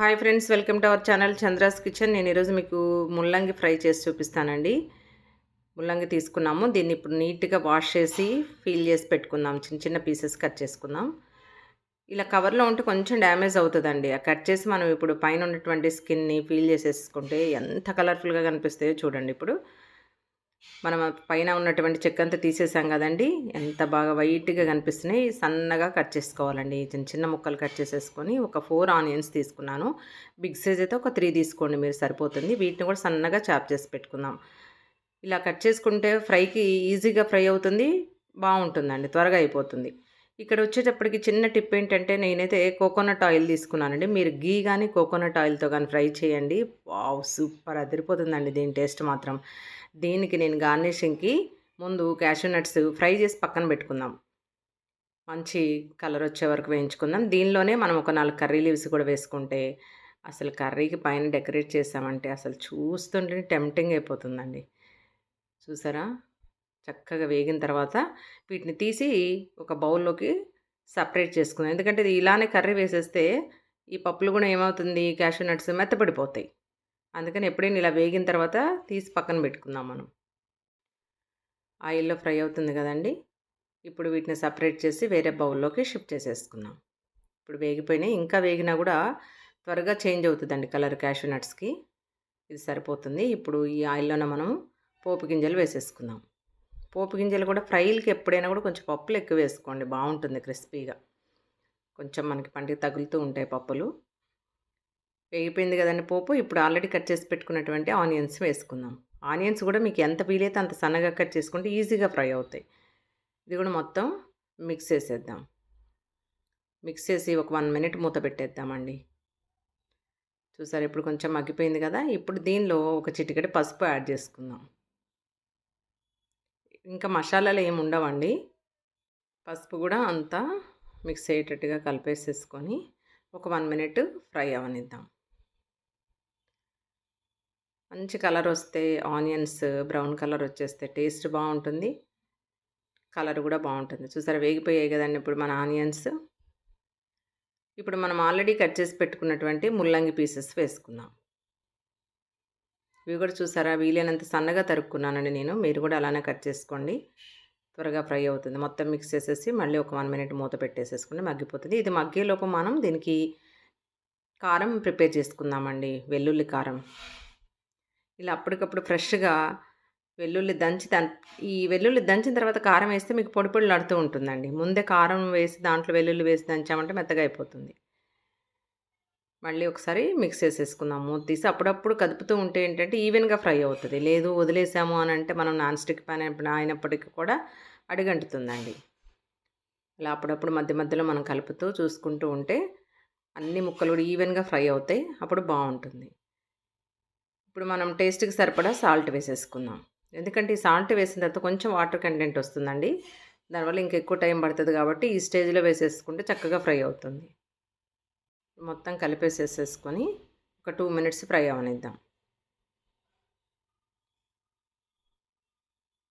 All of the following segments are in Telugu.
Hi friends welcome to our channel Chandra's kitchen. నేను ఈరోజు మీకు ముల్లంగి ఫ్రై చేసి చూపిస్తానండి. ముల్లంగి తీసుకున్నాము. దీన్ని ఇప్పుడు నీట్గా వాష్ చేసి ఫీల్ చేసి పెట్టుకుందాం. చిన్న చిన్న పీసెస్ కట్ చేసుకుందాం. ఇలా కవర్లో ఉంటే కొంచెం డ్యామేజ్ అవుతుందండి. ఆ కట్ చేసి మనం ఇప్పుడు పైన ఉన్నటువంటి స్కిన్ని ఫీల్ చేసేసుకుంటే ఎంత కలర్ఫుల్గా కనిపిస్తాయో చూడండి ఇప్పుడు. మనం పైన ఉన్నటువంటి చెక్క అంతా తీసేసాం కదండి. ఎంత బాగా వైట్గా కనిపిస్తున్నాయి. సన్నగా కట్ చేసుకోవాలండి. చిన్న చిన్న ముక్కలు కట్ చేసేసుకొని ఒక ఫోర్ ఆనియన్స్ తీసుకున్నాను. బిగ్ సైజ్ అయితే ఒక త్రీ తీసుకోండి మీరు సరిపోతుంది. వీటిని కూడా సన్నగా చాప్ చేసి పెట్టుకుందాం. ఇలా కట్ చేసుకుంటే ఫ్రైకి ఈజీగా ఫ్రై అవుతుంది. బాగుంటుందండి. త్వరగా అయిపోతుంది. ఇక్కడ వచ్చేటప్పటికి చిన్న టిప్ ఏంటంటే నేనైతే కోకోనట్ ఆయిల్ తీసుకున్నానండి. మీరు గీ కానీ కోకోనట్ ఆయిల్తో కానీ ఫ్రై చేయండి. వావ్! సూపర్! అదిరిపోతుందండి దీని టేస్ట్ మాత్రం. దీనికి నేను గార్నిషింగ్కి ముందు క్యాషూ నట్స్ ఫ్రై చేసి పక్కన పెట్టుకుందాం. మంచి కలర్ వచ్చే వరకు వేయించుకుందాం. దీనిలోనే మనం ఒక నాలుగు కర్రీ లీవ్స్ కూడా వేసుకుంటే అసలు కర్రీకి పైన డెకరేట్ చేసామంటే అసలు చూస్తుంటే టెంప్టింగ్ అయిపోతుందండి. చూసారా? చక్కగా వేగిన తర్వాత వీటిని తీసి ఒక బౌల్లోకి సపరేట్ చేసుకుందాం. ఎందుకంటే ఇది ఇలానే కర్రీ వేసేస్తే ఈ పప్పులు కూడా ఏమవుతుంది? క్యాషూ నట్స్ మెత్తపడిపోతాయి అందుకని ఎప్పుడైనా ఇలా వేగిన తర్వాత తీసి పక్కన పెట్టుకుందాం మనం. ఆయిల్లో ఫ్రై అవుతుంది కదండి. ఇప్పుడు వీటిని సపరేట్ చేసి వేరే బౌల్లోకి షిఫ్ట్ చేసేసుకుందాం. ఇప్పుడు వేగిపోయినాయి. ఇంకా వేగినా కూడా త్వరగా చేంజ్ అవుతుందండి కలర్ క్యాషూ నట్స్కి. ఇది సరిపోతుంది. ఇప్పుడు ఈ ఆయిల్లోనే మనం పోపు గింజలు వేసేసుకుందాం. పోపు గింజలు కూడా ఫ్రైలకి ఎప్పుడైనా కూడా కొంచెం పప్పులు ఎక్కువ వేసుకోండి. బాగుంటుంది క్రిస్పీగా. కొంచెం మనకి పంటికి తగులుతూ ఉంటాయి పప్పులు. వేగిపోయింది కదండి పోపు. ఇప్పుడు ఆల్రెడీ కట్ చేసి పెట్టుకున్నటువంటి ఆనియన్స్ వేసుకుందాం. ఆనియన్స్ కూడా మీకు ఎంత వీలైతే అంత సన్నగా కట్ చేసుకుంటే ఈజీగా ఫ్రై అవుతాయి. ఇది కూడా మొత్తం మిక్స్ చేసేద్దాం. మిక్స్ చేసి ఒక వన్ మినిట్ మూత పెట్టేద్దామండి. చూసారు? ఇప్పుడు కొంచెం మగ్గిపోయింది కదా. ఇప్పుడు దీనిలో ఒక చిటికెడు పసుపు యాడ్ చేసుకుందాం. ఇంకా మసాలాలు ఏమి ఉండవండి. పసుపు కూడా అంతా మిక్స్ అయ్యేటట్టుగా కలిపేసేసుకొని ఒక వన్ మినిట్ ఫ్రై అవనిద్దాం. మంచి కలర్ వస్తే ఆనియన్స్ బ్రౌన్ కలర్ వచ్చేస్తే టేస్ట్ బాగుంటుంది. కలర్ కూడా బాగుంటుంది. చూసారా వేగిపోయాయి కదండి ఇప్పుడు మన ఆనియన్స్. ఇప్పుడు మనం ఆల్రెడీ కట్ చేసి పెట్టుకున్నటువంటి ముల్లంగి పీసెస్ వేసుకుందాం. ఇవి కూడా చూసారా? వీలైనంత సన్నగా తరుక్కున్నానండి నేను. మీరు కూడా అలానే కట్ చేసుకోండి. త్వరగా ఫ్రై అవుతుంది. మొత్తం మిక్స్ చేసేసి మళ్ళీ ఒక వన్ మినిట్ మూత పెట్టేసేసుకుంటే మగ్గిపోతుంది. ఇది మగ్గేలోపు మనం దీనికి కారం ప్రిపేర్ చేసుకుందామండి. వెల్లుల్లి కారం. ఇలా అప్పటికప్పుడు ఫ్రెష్గా వెల్లుల్లి దంచి ఈ వెల్లుల్లి దంచిన తర్వాత కారం వేస్తే మీకు పొడి పొడి నడుతూ ఉంటుందండి. ముందే కారం వేసి దాంట్లో వెల్లుల్లి వేసి దంచామంటే మెత్తగా అయిపోతుంది. మళ్ళీ ఒకసారి మిక్స్ చేసేసుకుందాం. మూత తీసి అప్పుడప్పుడు కదుపుతూ ఉంటే ఏంటంటే ఈవెన్గా ఫ్రై అవుతుంది. లేదు వదిలేసాము అని అంటే మనం నాన్ స్టిక్ ప్యాన్ అయినప్పటికీ కూడా అడిగంటుతుందండి. ఇలా అప్పుడప్పుడు మధ్య మధ్యలో మనం కలుపుతూ చూసుకుంటూ ఉంటే అన్ని ముక్కలు కూడా ఈవెన్గా ఫ్రై అవుతాయి. అప్పుడు బాగుంటుంది. ఇప్పుడు మనం టేస్ట్కి సరిపడా సాల్ట్ వేసేసుకుందాం. ఎందుకంటే ఈ సాల్ట్ వేసిన తర్వాత కొంచెం వాటర్ కంటెంట్ వస్తుందండి. దానివల్ల ఇంకెక్కువ టైం పడుతుంది కాబట్టి ఈ స్టేజ్లో వేసేసుకుంటే చక్కగా ఫ్రై అవుతుంది. మొత్తం కలిపేసేసేసుకొని ఒక టూ మినిట్స్ ఫ్రై అవనిద్దాం.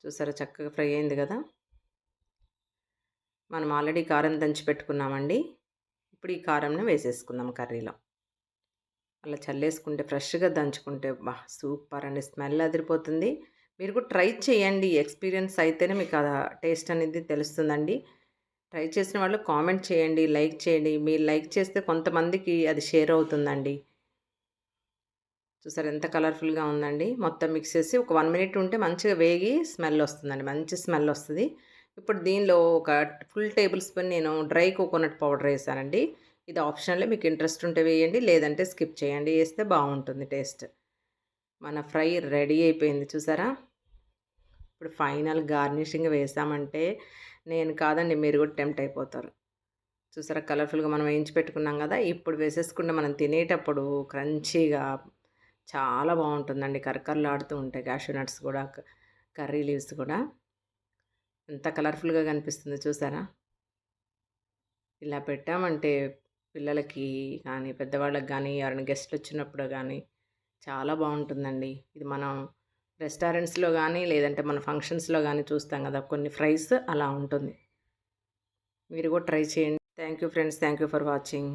చూసారా చక్కగా ఫ్రై అయింది కదా? మనం ఆల్రెడీ కారం దంచి పెట్టుకున్నామండి. ఇప్పుడు ఈ కారంని వేసేసుకుందాం కర్రీలో. అలా చల్లేసుకుంటే ఫ్రెష్గా దంచుకుంటే బా సూపర్ అండి. స్మెల్ అదిరిపోతుంది. మీరు కూడా ట్రై చేయండి. ఎక్స్పీరియన్స్ అయితేనే మీకు ఆ టేస్ట్ అనేది తెలుస్తుందండి. ట్రై చేసిన వాళ్ళు కామెంట్ చేయండి లైక్ చేయండి. మీరు లైక్ చేస్తే కొంతమందికి అది షేర్ అవుతుందండి. చూసారు ఎంత కలర్ఫుల్గా ఉందండి. మొత్తం మిక్స్ చేసి ఒక వన్ మినిట్ ఉంటే మంచిగా వేగి స్మెల్ వస్తుందండి. మంచి స్మెల్ వస్తుంది. ఇప్పుడు దీనిలో ఒక ఫుల్ టేబుల్ స్పూన్ నేను డ్రై కోకోనట్ పౌడర్ వేసానండి. ఇది ఆప్షనల్ మీకు ఇంట్రెస్ట్ ఉంటే వేయండి లేదంటే స్కిప్ చేయండి. వేస్తే బాగుంటుంది టేస్ట్. మన ఫ్రై రెడీ అయిపోయింది. చూసారా? ఇప్పుడు ఫైనల్ గార్నిషింగ్ వేసామంటే నేను కాదండి మీరు కూడా టెంప్ట్ అయిపోతారు. చూసారా కలర్ఫుల్గా మనం వేయించి పెట్టుకున్నాం కదా ఇప్పుడు వేసేసుకుంటే మనం తినేటప్పుడు క్రంచీగా చాలా బాగుంటుందండి. కరకరలాడుతూ ఉంటాయి క్యాషూ నట్స్ కూడా కర్రీ లీవ్స్ కూడా. ఎంత కలర్ఫుల్గా కనిపిస్తుంది చూసారా? ఇలా పెట్టామంటే పిల్లలకి కానీ పెద్దవాళ్ళకి కానీ ఎవరైనా గెస్ట్లు వచ్చినప్పుడు కానీ చాలా బాగుంటుందండి. ఇది మనం రెస్టారెంట్స్లో కానీ లేదంటే మన ఫంక్షన్స్లో కానీ చూస్తాం కదా కొన్ని ఫ్రైస్ అలా ఉంటుంది. మీరు కూడా ట్రై చేయండి. Thank you friends thank you for watching.